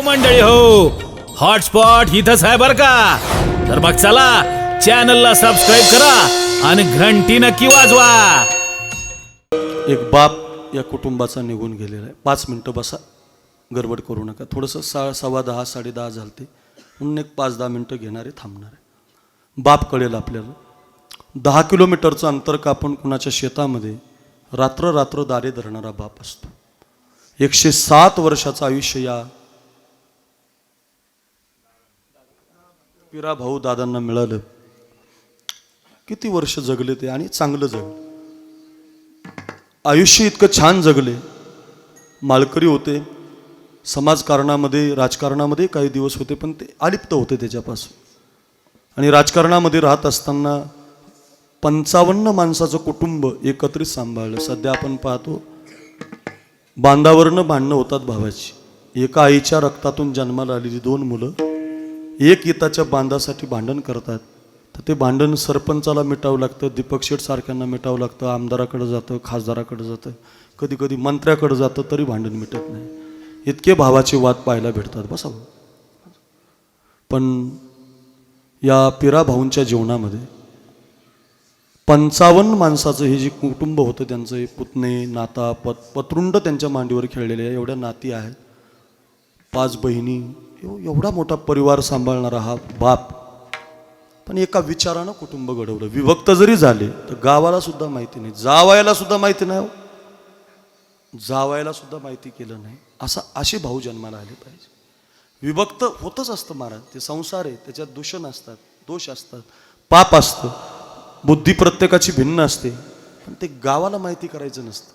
हो मंडळी हो. हॉटस्पॉट इथंच आहे बर का? तर मग चला चॅनलला सबस्क्राईब करा आणि घंटी नक्की वाजवा. एक बाप या कुटुंबाचा निघून गेलेला आहे. पाच मिनटं बसा. गडबड करू नका. थोडंसं सा सव्वा दहा साडे दहा झालते. म्हणून एक पाच दहा मिनटं घेणारे थांबणार आहे. बाप कळेल आपल्याला. दहा किलोमीटरचं अंतर कापून कुणाच्या शेतामध्ये रात्र रात्र दारे धरणारा बाप असतो. एकशे सात वर्षाचं आयुष्य या पिरा भाऊ दादांना मिळालं. किती वर्ष जगले ते आणि चांगलं जगले. आयुष्य इतकं छान जगले. मालकरी होते. समाजकारणामध्ये राजकारणामध्ये काही दिवस होते पण ते अलिप्त होते त्याच्यापासून. आणि राजकारणामध्ये राहत असताना पंचावन्न माणसाचं कुटुंब एकत्रित सांभाळलं. सध्या आपण पाहतो बांधावरनं भांडणं होतात भावाची. एका आईच्या रक्तातून जन्माला आलेली दोन मुलं एक हिताच्या बांधासाठी भांडण करतात. तर ते भांडण सरपंचाला मिटावं लागतं दीपक शेठ सारख्यांना मिटावं लागतं आमदाराकडे जातं खासदाराकडे जातं. कधी कधी मंत्र्याकडे जातं तरी भांडण मिटत नाही. इतके भावाचे वाद पाहायला भेटतात बसा पण या पिरा भाऊंच्या जीवनामध्ये पंचावन्न माणसाचं हे जे कुटुंब होतं त्यांचं हे पुतणे नाता पत पत्रुंड त्यांच्या मांडीवर खेळलेले एवढ्या नाती आहेत. पाच बहिणी एवढा मोठा परिवार सांभाळणारा हा बाप पण एका विचारानं कुटुंब घडवलं. विभक्त जरी झाले तर गावाला सुद्धा माहिती नाही. जावायला सुद्धा माहिती नाही हो. जावायला सुद्धा माहिती केलं नाही. असा असे भाऊ जन्माला आले पाहिजे. विभक्त होतच असतं महाराज. ते संसार आहे त्याच्यात दूषण असतात दोष असतात पाप असतं बुद्धी प्रत्येकाची भिन्न असते. पण ते गावाला माहिती करायचं नसतं.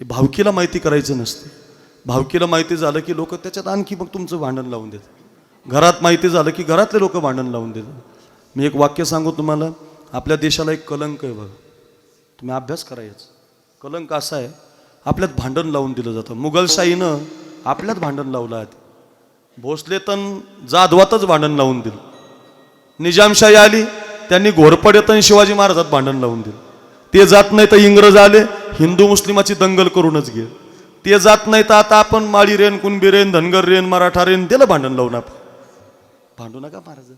ते भावकीला माहिती करायचं नसते. भावकीला माहिती झालं की लोक त्याच्यात आणखी मग तुमचं भांडण लावून देतात. घरात माहिती झालं की घरातले लोक भांडण लावून देतात. मी एक वाक्य सांगू तुम्हाला आपल्या देशाला एक कलंक आहे बघा. तुम्ही अभ्यास करायच कलंक असा आहे आपल्यात भांडण लावून दिलं जातं. मुघलशाहीनं आपल्यात भांडण लावलं आहे. भोसले तन जाधवातच भांडण लावून दिलं. निजामशाही आली त्यांनी घोरपडेतन शिवाजी महाराजात भांडण लावून दिलं. ते जात नाही तर इंग्रज आले हिंदू मुस्लिमाची दंगल करूनच घे ते जात नाही तर आता आपण माळी रेन कुणबी रेन धनगर रेन मराठा रेन त्याला भांडण लावून आपण. भांडू नका महाराज.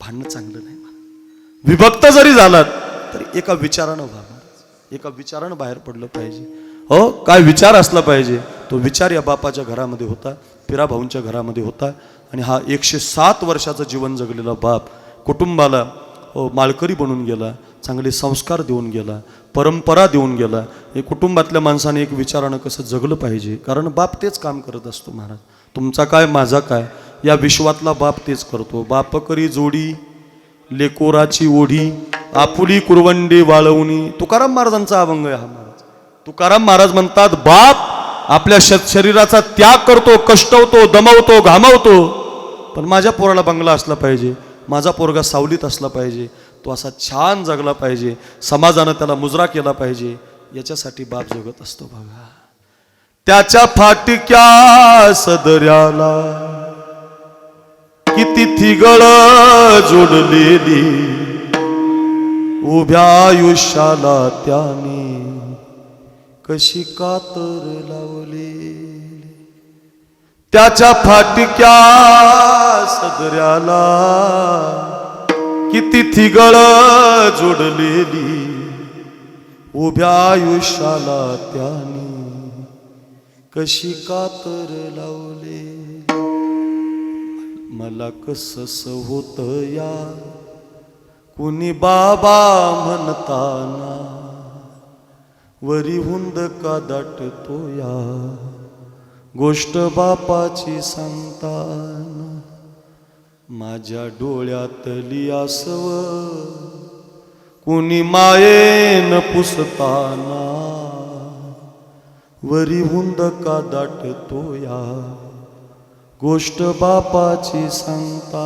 भांडणं चांगलं नाही विभक्त जरी झालात तरी एका विचारानं व्हा एका विचारानं बाहेर पडलं पाहिजे. हो काय विचार असला पाहिजे तो विचार या बापाच्या घरामध्ये होता पिरा भाऊंच्या घरामध्ये होता आणि हा एकशे सात वर्षाचं जीवन जगलेला बाप कुटुंबाला हो, माळकरी बनून गेला चांगले संस्कार देऊन गेला परंपरा देऊन गेला. हे कुटुंबातल्या माणसाने एक विचारानं कसं जगलं पाहिजे? कारण बाप तेच काम करत असतो महाराज. तुमचा काय माझा काय? या विश्वातला बाप तेच करतो. बाप करी जोडी लेकोराची ओढी आपुली कुरवंडी वाळवणी. तुकाराम महाराजांचा अभंग आहे हा महाराज. तुकाराम महाराज म्हणतात बाप आपल्या शरीराचा त्याग करतो कष्टवतो दमवतो घामवतो. पण माझ्या पोराला बंगला असला पाहिजे. माझा पोरगा सावलीत असला पाहिजे. तो असा छान जगला पाहिजे समाजानं त्याला मुजरा केला पाहिजे याच्यासाठी बाप जगत असतो बघा. त्याच्या फाटक्या सदऱ्याला किती थिगळ जोडलेली उभ्या आयुष्याला त्याने कशी कातर लावली. त्याच्या फाटक्या सदऱ्याला किती थिगळ जोडलेली उभ्या आयुष्याला त्याने कशी कातर लावले? मला कस होत या? कुणी बाबा म्हणताना वरी हुंद का दाटतो या? गोष्ट बापाची सांगताना माझ्या डोळ्यातली आसव कुणी मायेन पुसताना. वरी हुंद का दाटतो या गोष्ट बापाची सांगता.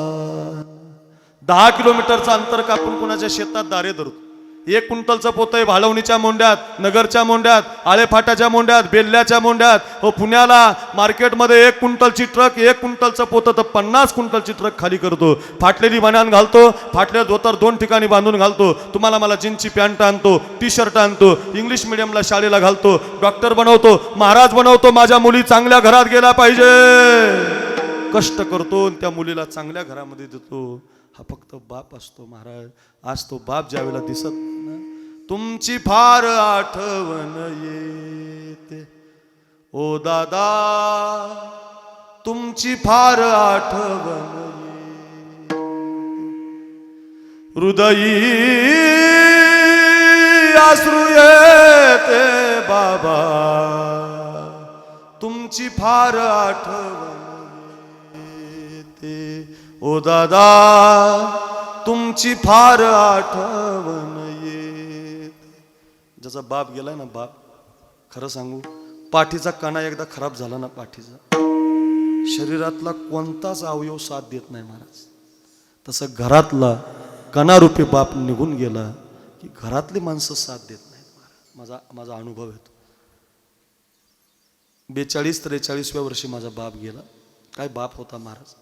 दहा किलोमीटरचं अंतर कापून कुणाच्या शेतात दारे धरतो. एक कुंटलचं पोतं आहे मोंड्यात नगरच्या मोंड्यात आळेफाट्याच्या मोंड्यात बेल्ल्याच्या मोंड्यात व हो, पुण्याला मार्केटमध्ये एक कुंटलची ट्रक एक कुंटलचं पोतं तर पन्नास कुंटलची ट्रक खाली करतो. फाटलेली बन्यान घालतो फाटल्या धोतर दोन ठिकाणी बांधून घालतो. तुम्हाला मला जीन्सची पॅन्ट आणतो टी शर्ट आणतो इंग्लिश मिडियमला शाळेला घालतो डॉक्टर बनवतो महाराज बनवतो माझ्या मुली चांगल्या घरात गेला पाहिजे. कष्ट करतो त्या मुलीला चांगल्या घरामध्ये देतो. हा फक्त बाप असतो महाराज. आज तो बाप ज्यावेळेला दिसत नाही ना तुमची फार आठवण येते. ओ दादा तुमची फार आठवण हृदयी आश्रू येते बाबा. तुमची फार आठवण ओ दादा तुमची फार आठवण येत. ज्याचा बाप गेलाय ना बाप खरं सांगू पाठीचा कणा एकदा खराब झाला ना पाठीचा शरीरातला कोणताच अवयव साथ देत नाही महाराज. तसं घरातला कणारूपी बाप निघून गेला की घरातली माणसं साथ देत नाहीत महाराज. माझा माझा अनुभव येतो. बेचाळीस त्रेचाळीसव्या वर्षी माझा बाप गेला. काय बाप होता महाराज?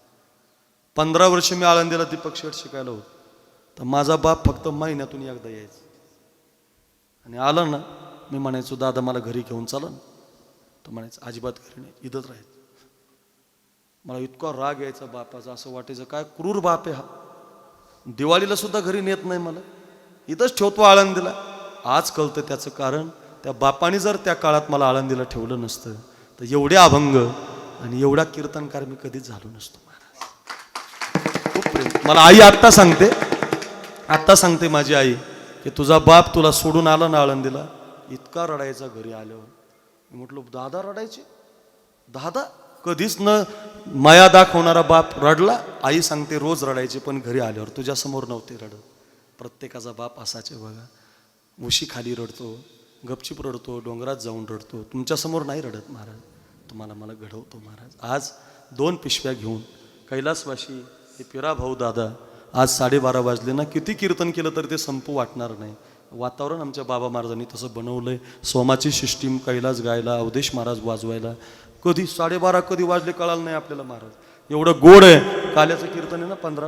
पंधरा वर्ष मी आळंदीला दीपक शेठ शिकायला होतो. तर माझा बाप फक्त महिन्यातून एकदा यायचा. आणि आलं ना मी म्हणायचो दादा मला घरी घेऊन चाला ना. तो म्हणायचं अजिबात घरी नाही इथंच राहायचं. मला इतका राग यायचा बापाचा असं वाटायचं काय क्रूर बाप आहे हा. दिवाळीला सुद्धा घरी नेत नाही मला. इथंच ठेवतो आळंदीला. आज कळतं त्याचं कारण त्या बापाने जर त्या काळात मला आळंदीला ठेवलं नसतं तर एवढे अभंग आणि एवढा कीर्तनकार मी कधीच झालो नसतो. मला आई आत्ता सांगते. आत्ता सांगते माझी आई की तुझा बाप तुला सोडून आला ना आळंदीला इतका रडायचा घरी आल्यावर. मी म्हटलो दादा रडायचे? दादा कधीच न माया दाखवणारा बाप रडला आई सांगते रोज रडायचे पण घरी आल्यावर. तुझ्यासमोर नव्हते रडत. प्रत्येकाचा बाप असाचे बघा. उशी खाली रडतो गपचिप रडतो डोंगरात जाऊन रडतो. तुमच्यासमोर नाही रडत महाराज. तुम्हाला मला घडवतो महाराज. आज दोन पिशव्या घेऊन कैलासवाशी ते पिरा भाऊ दादा आज साडेबारा वाजले ना किती कीर्तन केलं तर ते संपू वाटणार नाही. वातावरण आमच्या बाबा महाराजांनी तसं बनवलंय. सोमाची सिस्टीम कैलास गायला अवधेश महाराज वाजवायला. कधी साडेबारा कधी वाजले कळालं नाही आपल्याला महाराज. एवढं गोड आहे. काल्याचं कीर्तन आहे ना पंधरा?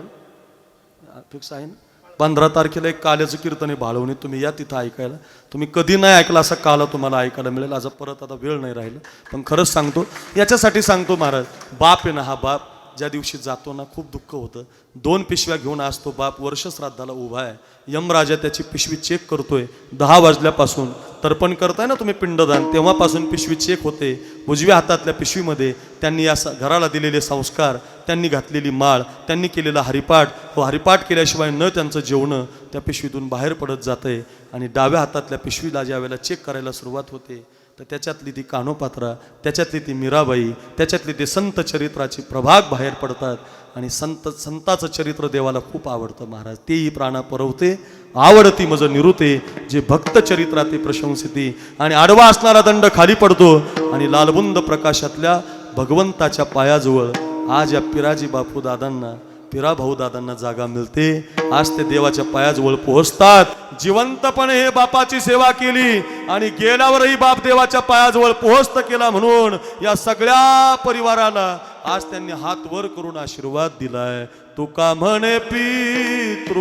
फिक्स आहे ना? पंधरा तारखेला एक काल्याचं कीर्तन आहे भाळवणी तुम्ही या तिथं ऐकायला. तुम्ही कधी नाही ऐकला असा काला तुम्हाला ऐकायला मिळेल. आज परत आता वेळ नाही राहिला. पण खरंच सांगतो याच्यासाठी सांगतो महाराज बाप आहे ना हा बाप. ज्या दिवशी जातो ना खूप दुःख होतं दोन पिशव्या घेऊन आज तो बाप वर्ष श्राद्धाला उभा आहे. यमराजा त्याची पिशवी चेक करतोय. दहा वाजल्यापासून. तर्पण करताय ना तुम्ही पिंडदान तेव्हापासून पिशवी चेक होते. उजव्या हातातल्या पिशवीमध्ये त्यांनी या स- घराला दिलेले संस्कार त्यांनी घातलेली माळ त्यांनी केलेला हरिपाठ. व हरिपाठ केल्याशिवाय न त्यांचं जेवणं त्या पिशवीतून बाहेर पडत जातंय आणि डाव्या हातातल्या पिशवीला ज्या वेळेला चेक करायला सुरुवात होते तर त्याच्यातली ती कानोपात्रा त्याच्यातली ती मीराबाई त्याच्यातली ते संत चरित्राची प्रभाग बाहेर पडतात. आणि संत संताचं चरित्र देवाला खूप आवडतं महाराज. तेही प्राणा परवते आवडती मज निरुते जे भक्त चरित्रा ते प्रशंसिते. आणि आडवा असणारा दंड खाली पडतो आणि लालबुंद प्रकाशातल्या भगवंताच्या पायाजवळ आज या पिराजी बापू दादांना पिरा भाऊ दादांना जागा मिळते. आज ते देवाच्या पायाजवळ पोहोचतात. जिवंतपणे हे बापाची सेवा केली आणि गेल्यावरही बाप देवाच्या पायाजवळ पोहोचत केला म्हणून या सगळ्या परिवाराला आज त्यांनी हात वर करून आशीर्वाद दिलाय. तुका म्हणे पितृ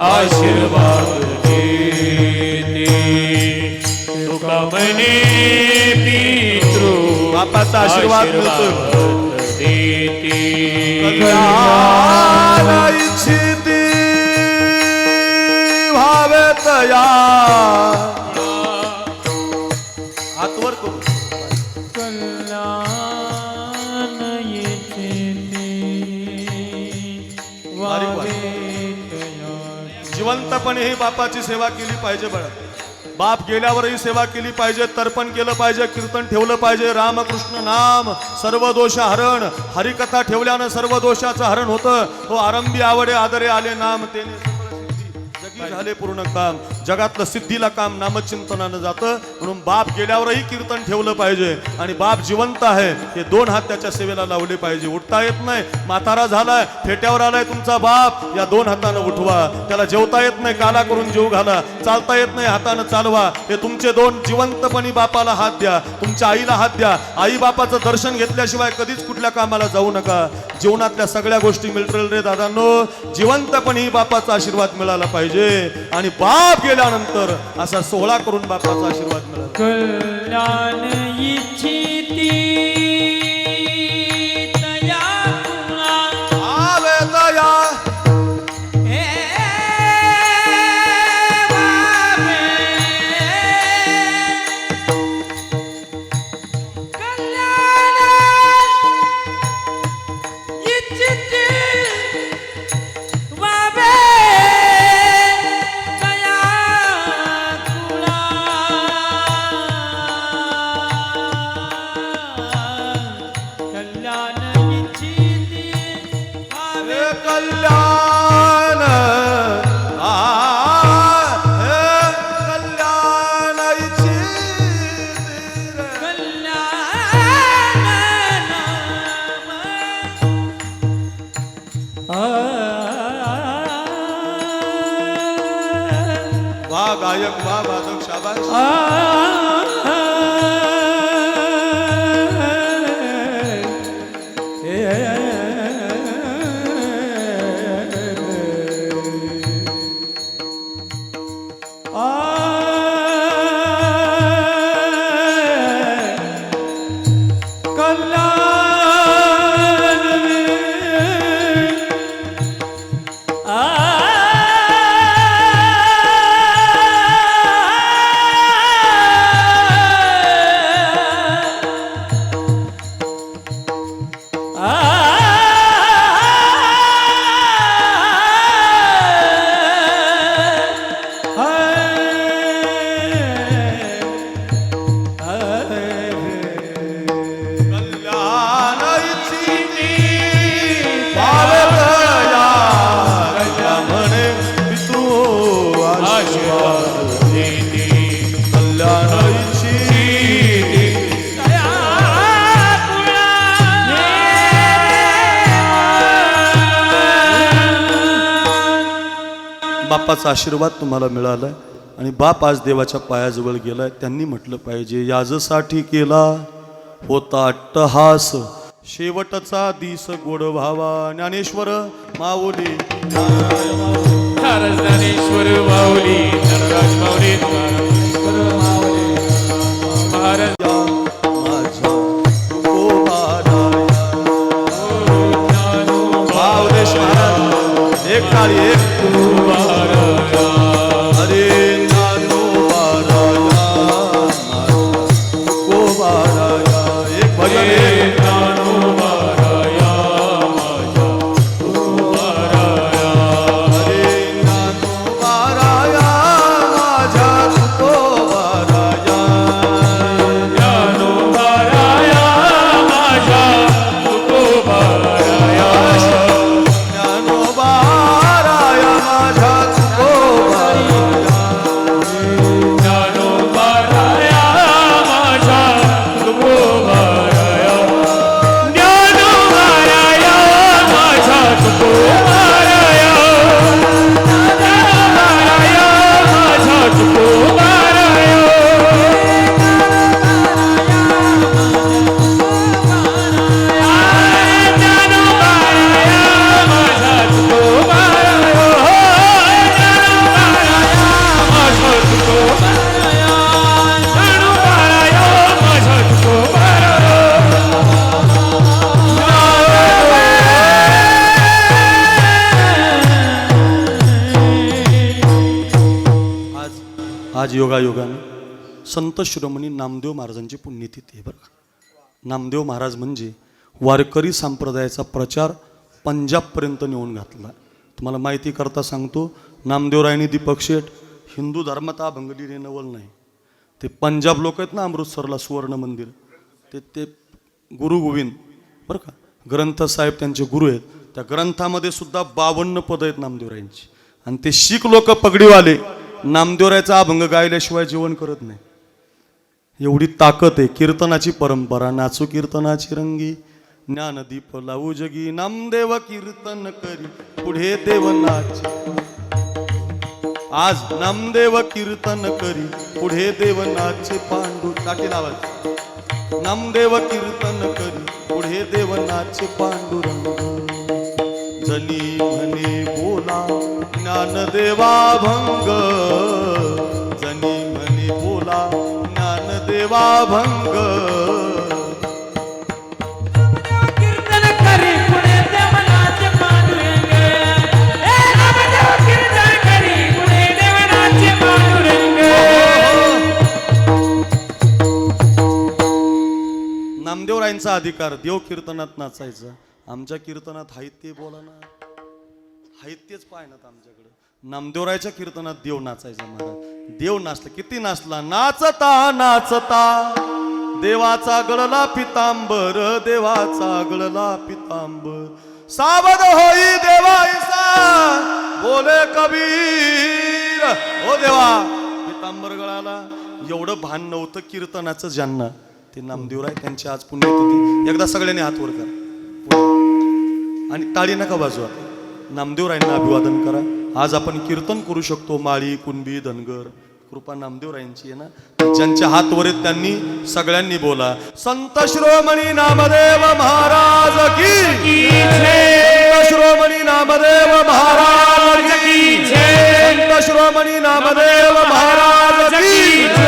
आशीर्वाद तुका म्हणे पितृ बापाचा आशीर्वाद कल्याण इच्छिती व्हावे तया हात वर करू कल्याण जिवंतपणे ही बापाची सेवा केली पाहिजे बळा. बाप गेल्यावरही सेवा केली पाहिजे तर्पण केलं पाहिजे कीर्तन ठेवलं पाहिजे. रामकृष्ण नाम सर्व दोष हरण. हरिकथा ठेवल्यानं सर्व दोषाचं हरण होतं. तो आरंभी आवडे आदरे आले नाम तेने झाले पूर्ण काम. जगातलं सिद्धीला काम नामचिंतनानं जातं. म्हणून बाप गेल्यावरही कीर्तन ठेवलं पाहिजे. आणि बाप जिवंत आहे. हे दोन हात त्याच्या सेवेला लावले पाहिजे. उठता येत नाही. म्हातारा झालाय. फेट्यावर आलाय तुमचा बाप. या दोन हातानं उठवा. त्याला जेवता येत नाही. काला करून जेव घाला. चालता येत नाही. हातानं चालवा. हे तुमचे दोन जिवंतपणी बापाला हात द्या. तुमच्या आईला हात द्या. आई बापाचं दर्शन घेतल्याशिवाय कधीच कुठल्या कामाला जाऊ नका. जीवनातल्या सगळ्या गोष्टी मिळतील रे दादांनो. जिवंतपणी बापाचा आशीर्वाद मिळाला पाहिजे. आणि बाप गेल्यानंतर असा सोहळा करून बापाचा आशीर्वाद मिळाला. कल्याण इच्छिती वा गायक वा वादक शाबाश बापाचा आशीर्वाद तुम्हाला मिळालाय आणि बाप आज देवाच्या पायाजवळ गेलाय. त्यांनी म्हटलं पाहिजे याजसाठी केला होता अट्टहास. शेवटचा दिस गोड व्हावा. ज्ञानेश्वर माऊली. आज योगायोगानं संत शिरोमणी नामदेव महाराजांची पुण्यतिथी आहे बरं का? नामदेव महाराज म्हणजे वारकरी संप्रदायाचा प्रचार पंजाबपर्यंत नेऊन घातला. तुम्हाला माहिती करता सांगतो नामदेवरायनी दीपक शेठ हिंदू धर्मात अभंगली नवल नाही. ते पंजाब लोक आहेत ना अमृतसरला सुवर्ण मंदिर? ते ते गुरु गोविंद बरं का? ग्रंथ साहेब त्यांचे गुरु आहेत. त्या ग्रंथामध्ये सुद्धा बावन्न पद आहेत नामदेवरायांची आणि ते शीख लोक पगडीवाले. नामदेवरायचा अभंग गायल्याशिवाय जेवण करत नाही. एवढी ताकद आहे कीर्तनाची परंपरा नाचू कीर्तनाची रंगी ज्ञानदीप लावू जगी नामदेव कीर्तन करी पुढे देव नाच. आज नामदेव कीर्तन करी पुढे देव नाचे पांडू टाकी लावायचे नामदेव कीर्तन करी पुढे देव नाचे पांडुरंग जली म्हणे बोला ज्ञानदेवा भंग. जनी म्हणे बोला ज्ञानदेवा भंग. नामदेवरायांचा अधिकार देव कीर्तनात नाचायचा. आमच्या कीर्तनात हायत बोला ना. हायत तेच पाहण्यात आमच्याकडे. नामदेवरायच्या कीर्तनात देव नाचायचा महाराज देव नाचला. किती नाचला? नाचता नाचता. देवाचा गळला पितांबर देवाचा गळला पितांबर. सावध होई देवाईसा बोले कबीर. हो देवा. पितांबर गळाला. एवढं भान नव्हतं कीर्तनाचं ज्यांना. ते नामदेवराय त्यांची आज पुण्यतिथी. एकदा सगळ्यांनी हात वर करा. आणि टाळी नका बाजू नामदेवरायांना अभिवादन करा. आज आपण कीर्तन करू शकतो माळी कुणबी धनगर. कृपा नामदेवरायांची आहे ना? ज्यांच्या हात वर त्यांनी सगळ्यांनी बोला. संत श्रोमणी नामदेव महाराज की श्रोमणी नामदेव महाराज की संत श्रोमणी नामदेव महाराज की